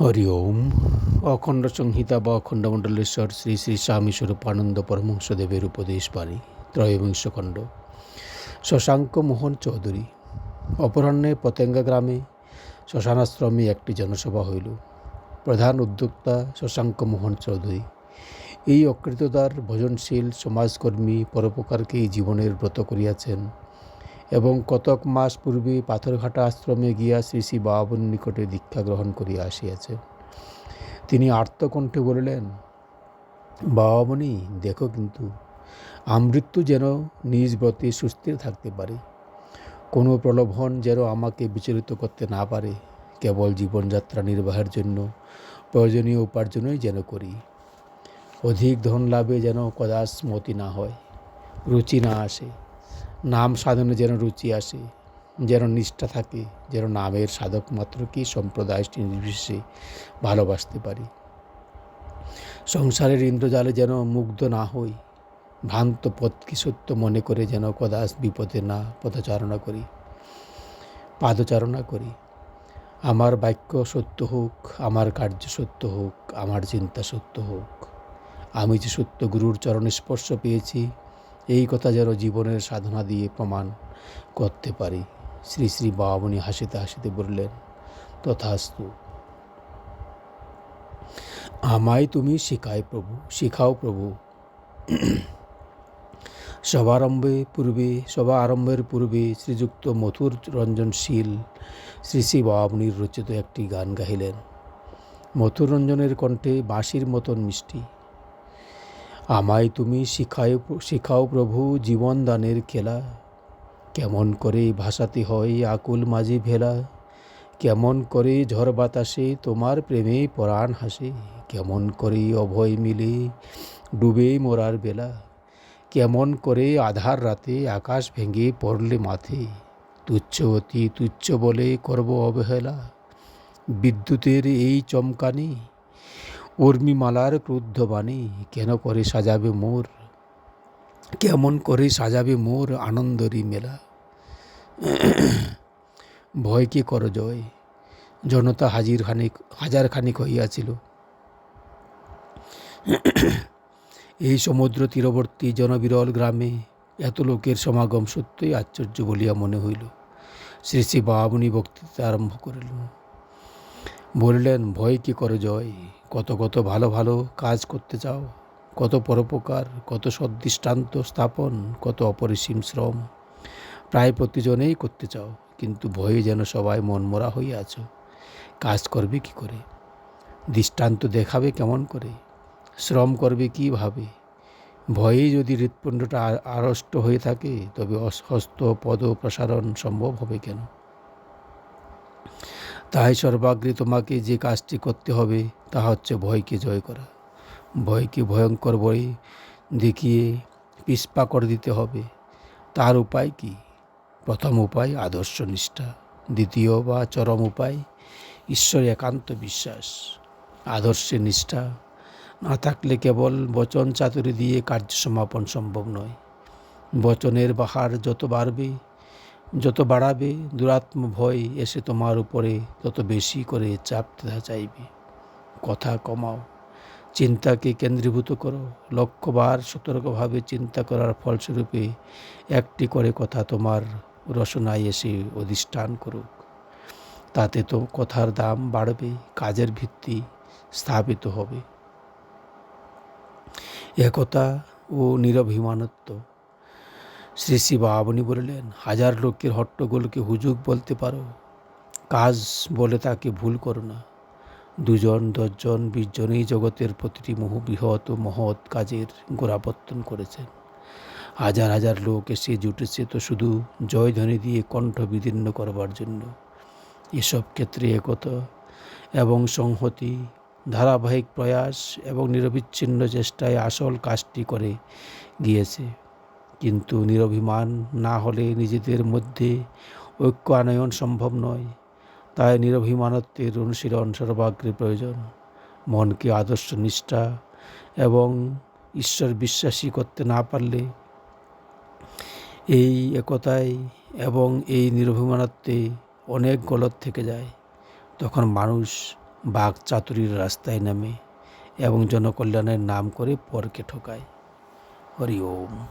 হরি ওম। অখণ্ড সংহিতা বা অখণ্ডমণ্ডলেশ্বর শ্রী শ্রী স্বামী স্বরূপানন্দ পরমহংসদেবের উপদেশ বাণী ত্রয়োবিংশ খণ্ড শশাঙ্ক মোহন চৌধুরী। অপরাহ্নে পতেঙ্গা গ্রামে শ্মশানাশ্রমে একটি জনসভা হইল। প্রধান উদ্যোক্তা শশাঙ্ক মোহন চৌধুরী। এই অকৃতদার, ভোজনশীল, সমাজকর্মী, পরোপকারকেই জীবনের ব্রত করিয়াছেন। এবং কতক মাস পূর্বে পাথরঘাটা আশ্রমে গিয়া শ্রী শ্রী বাবুর নিকটে দীক্ষা গ্রহণ করিয়া আসিয়াছেন তিনি আর্তকণ্ঠে বলিলেন, বাবামণি, দেখো কিন্তু, আমৃত্যু যেন নিজ ব্রতে সুস্থির থাকতে পারে। কোনো প্রলোভন যেন আমাকে বিচলিত করতে না পারে। কেবল জীবনযাত্রা নির্বাহের জন্য, প্রয়োজনীয় উপার্জনই যেন করি। অধিক ধন লাভে যেন কদাচ মতি না হয়। রুচি না আসে। নাম সাধনে যেন রুচি আসে, যেন নিষ্ঠা থাকে, যেন নামের সাধক মাত্রকেই সম্প্রদায়টি নির্বিশেষে ভালোবাসতে পারি। সংসারের ইন্দ্রজালে যেন মুগ্ধ না হই, ভ্রান্ত পথকে সত্য মনে করে যেন কদাচ বিপদে না পদচারণা করি, পাদচারণা করি। আমার বাক্য সত্য হোক, আমার কার্য সত্য হোক, আমার চিন্তা সত্য হোক। আমি যে সত্য গুরুর চরণে স্পর্শ পেয়েছি এই কথা যেন জীবনের সাধনা দিয়ে প্রমাণ করতে পারি। শ্রী শ্রী বাবামণি হাসিতে হাসিতে বললেন, তথাস্তু। আমায় তুমি শিখাই প্রভু, শিখাও প্রভু। সভারম্ভে পূর্বে সভা আরম্ভের পূর্বে শ্রীযুক্ত মথুর রঞ্জনশীল শ্রী শ্রী বাবামণির রচিত একটি গান গাহিলেন। মথুর রঞ্জনের কণ্ঠে বাঁশির মতন মিষ্টি। আমায় তুমি শিখায় শিখাও প্রভু জীবন দানের খেলা। কেমন করে ভাসাতে হয় আকুল মাঝে ভেলা। কেমন করে ঝড় বাতাসে তোমার প্রেমে পরাণ হাসে। কেমন করে অভয় মিলে ডুবে মরার বেলা। কেমন করে আধার রাতে আকাশ ভেঙে পড়লে মাথে তুচ্ছ অতি তুচ্ছ বলে করব অবহেলা। বিদ্যুতের এই চমকানি উর্মিমালার ক্রুদ্ধ বাণী, কেন করে সাজাবে মোর? কেমন করে সাজাবে মোর আনন্দরই মেলা? ভয়কে কর জয়? জনতা হাজির খানিক, হাজার খানিক হইয়াছিল। এই সমুদ্র তীরবর্তী জনবিরল গ্রামে এত লোকের সমাগম সত্যই আশ্চর্য বলিয়া মনে হইল। শ্রী শ্রী বাবুনি বক্তৃতা আরম্ভ করিলেন। বললেন, ভয় কি কর জয়? কত কত ভালো ভালো কাজ করতে চাও, কত পরোপকার, কত সদৃষ্টান্ত স্থাপন, কত অপরিসীম শ্রম, প্রায় প্রতিজনেই করতে চাও, কিন্তু ভয়ে যেন সবাই মনমরা হয়ে আছো। কাজ করবে কি করে? দৃষ্টান্ত দেখাবে কেমন করে? শ্রম করবে কীভাবে ভয়ে যদি হৃৎপিণ্ডটা আড়ষ্ট হয়ে থাকে, তবে হস্ত পদ প্রসারণ সম্ভব হবে কেন? তাই সর্বাগ্রে তোমাকে যে কাজটি করতে হবে তা হচ্ছে ভয়কে জয় করা। ভয়কে ভয়ঙ্কর বই দেখিয়ে পিসপা করে দিতে হবে। তার উপায় কি? প্রথম উপায় আদর্শ নিষ্ঠা, দ্বিতীয় বা চরম উপায় ঈশ্বরে একান্ত বিশ্বাস। আদর্শে নিষ্ঠা না থাকলে কেবল বচন চাতুরি দিয়ে কার্য সমাপন সম্ভব নয়। বচনের বাহার যত বাড়বে যত বাড়াবে, দুরাত্ম ভয় এসে তোমার উপরে তত বেশি করে চাপতে চাইবে। কথা কমাও, চিন্তাকে কেন্দ্রীভূত করো। লক্ষ্যবার সতর্কভাবে চিন্তা করার ফলস্বরূপে একটি করে কথা তোমার রসনায় এসে অধিষ্ঠান করুক। তাতে তো কথার দাম বাড়বে, কাজের ভিত্তি স্থাপিত হবে। একতা ও নিরভিমানত্ব। শ্রী শ্রী বাবনী বললেন, হাজার লোকের হট্টগোলকে হুজুগ বলতে পারো। কাজ বলে তাকে ভুল করো না। দুজন, দশজন বিশজনেই জগতের প্রতিটি বহু বৃহৎ ও মহৎ কাজের গোড়াপত্তন করেছেন। হাজার হাজার লোক এসে জুটেছে তো শুধু জয়ধ্বনি দিয়ে কণ্ঠ বিদীর্ণ করবার জন্য। এসব ক্ষেত্রে একতা এবং সংহতি, ধারাবাহিক প্রয়াস এবং নিরবিচ্ছিন্ন চেষ্টায় আসল কাজটি করে গিয়েছে। কিন্তু নিরভিমান না হলে নিজেদের মধ্যে ঐক্য আনয়ন সম্ভব নয়। তাই নিরভিমানত্বের অনুশীলন সর্বাগ্রে প্রয়োজন। মনকে আদর্শ নিষ্ঠা এবং ঈশ্বর বিশ্বাসী করতে না পারলে এই একতায় এবং এই নিরভিমানত্বে অনেক গলত থেকে যায়। তখন মানুষ বাঘ চাতুরির রাস্তায় নামে এবং জনকল্যাণের নাম করে পরকে ঠকায়। হরি ওম।